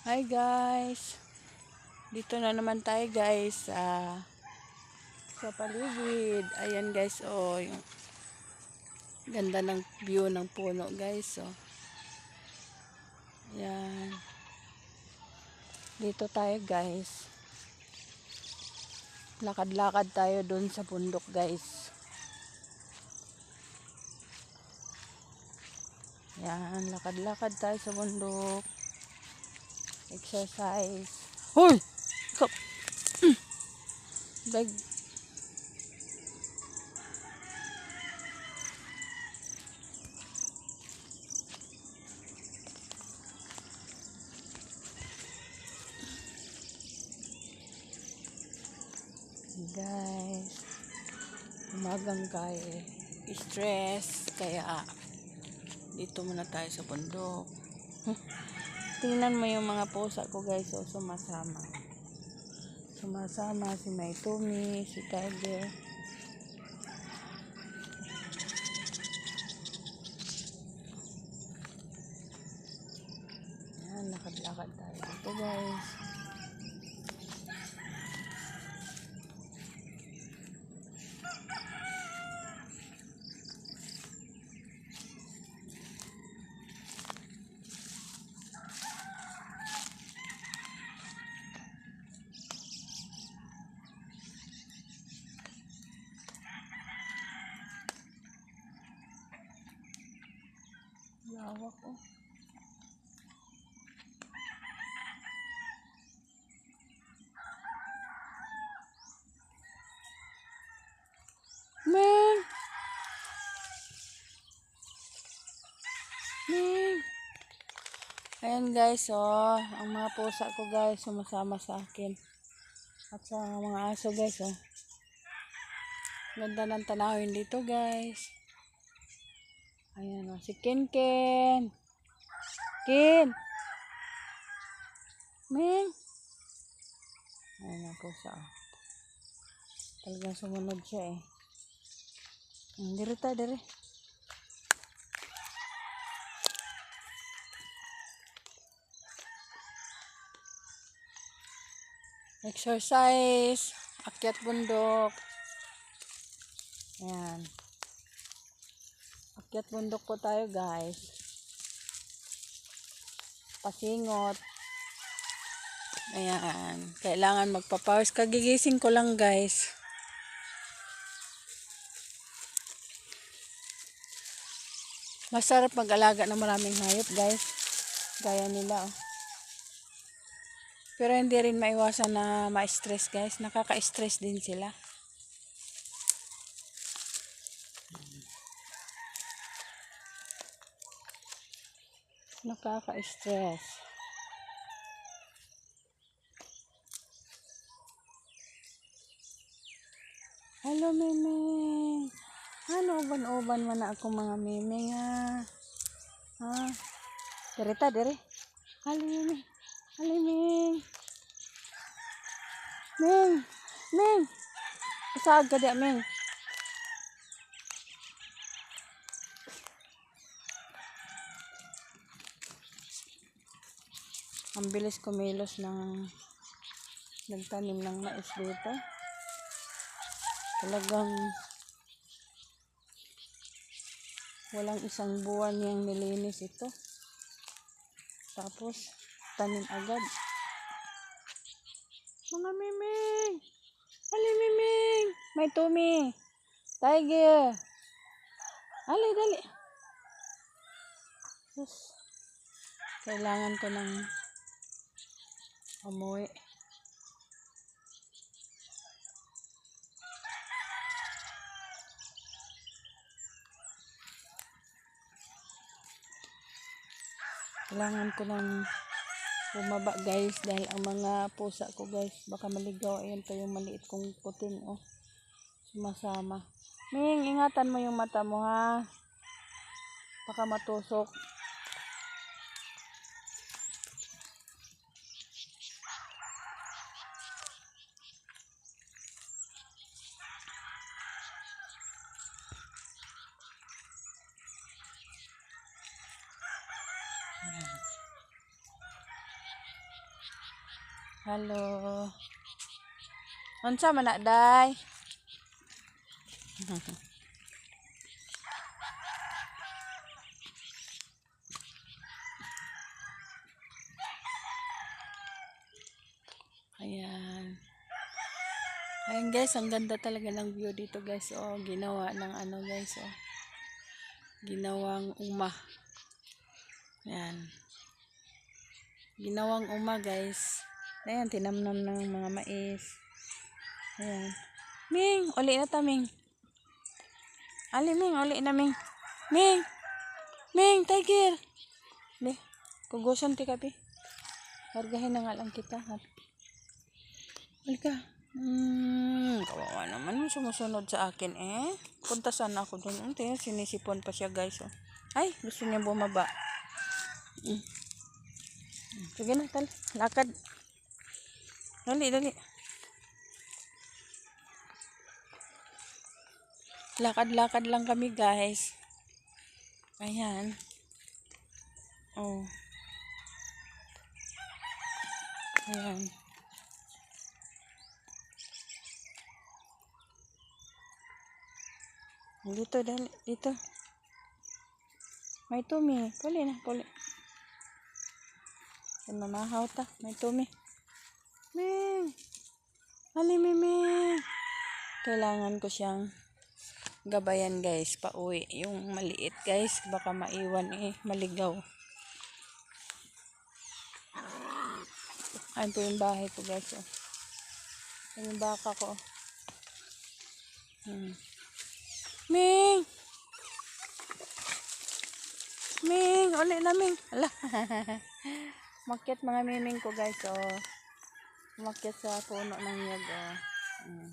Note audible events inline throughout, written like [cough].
Hi guys. Dito na naman tayo guys sa sa paligid. Ayan guys, oh, yung ganda ng view ng puno guys, oh. Ayan. Dito tayo guys. Lakad-lakad tayo doon sa bundok guys. Ayan, lakad-lakad tayo sa bundok. Exercise. Hoy! Mm. Dag. Guys, umagang kaya stress kaya dito muna tayo sa bundok. Tingnan mo yung mga pusa ko guys, oh, sumasama. Sumasama si Maitumi, si Tiger. Yan, lakad-lakad tayo dito guys. Lawak oh. Ming! Ming! Ayan guys, oh. Ang mga pusa ko guys, sumasama sa akin. At sa mga aso guys, oh. Ganda ng tanawin dito guys. Ayan, oh. Si Ken Ken. Ken! Ming! Ayan ang pusa, oh. Talagang sumunod siya eh. Dire ta, dire. Exercise. Akyat bundok. Ayan. Akyat bundok po tayo guys. Pasingot. Ayan. Kailangan magpapawis. Kagigising ko lang guys. Masarap mag-alaga ng maraming hayop, guys. Gaya nila, oh. Pero hindi rin maiwasan na ma-stress, guys. Nakaka-stress din sila. Nakaka-stress. Hello, Meme. Ano, uban-uban man na ako mga meme nga. Ha? Dere ta, dere. Hali, meme. Hali, ming. Ming. Isaag ka di, ming. Ang bilis kumilos ng nagtanim ng mais dito. Talagang walang isang buwan yung nilinis ito. Tapos, tanim agad. Mga miming! Ali miming! May tumi! Tiger! Ali, dali! Kailangan ko ng umuwi. Kailangan ko ng bumaba guys dahil ang mga pusa ko guys baka maligaw. Ayan pa yung maliit kong puting oh. Sumasama. Ming, ingatan mo yung mata mo ha. Baka matusok. Hello. Unsa man na, day? [laughs] Ayan. Ayan guys, ang ganda talaga ng view dito guys. Oh, ginawa ng ano guys. Oh. Ginawang uma. Ayan. Ginawang uma guys. Ayan, tinamnam ng mga mais. Ayan. Ming, uli na ta Ming. Ali Ming, uli na Ming. Ming! Ming, tiger! Be, kugusan ti kapi. Largahin na nga lang kita. Ha? Halika. Hmm, kawawa naman yung sumusunod sa akin eh. Punta sana ako doon. Ante, sinisipon pa siya guys. Oh. Ay, gusto niya bumaba. Mm. Sige na, tal. Lakad. Dali, dali. Lakad-lakad lang kami guys. Ayan. Oh. Ayan. Dito, dali. Dito. May tumi. Puli na, puli. Ay, mamahaw ta. May tumi. Ming! Ali, Miming! Kailangan ko siyang gabayan guys, pauwi. Yung maliit guys, baka maiwan eh, maligaw. Ayun po yung bahay ko guys. Oh. Yung baka ko. Hmm. Ming! Ming! Uli na Ming! Ala! [laughs] Makit mga miming ko guys. Oh. Makit sa puno ng nyug. Oh. Hmm.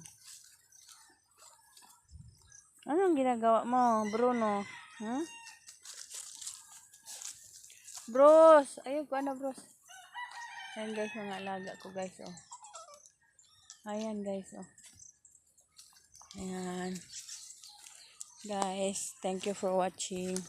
Anong ginagawa mo, Bruno? Hmm? Bros! Ayun ko, ano bros? Ayan guys, mga alaga ko guys, oh. Ayan guys, oh. Ayan. Guys, thank you for watching.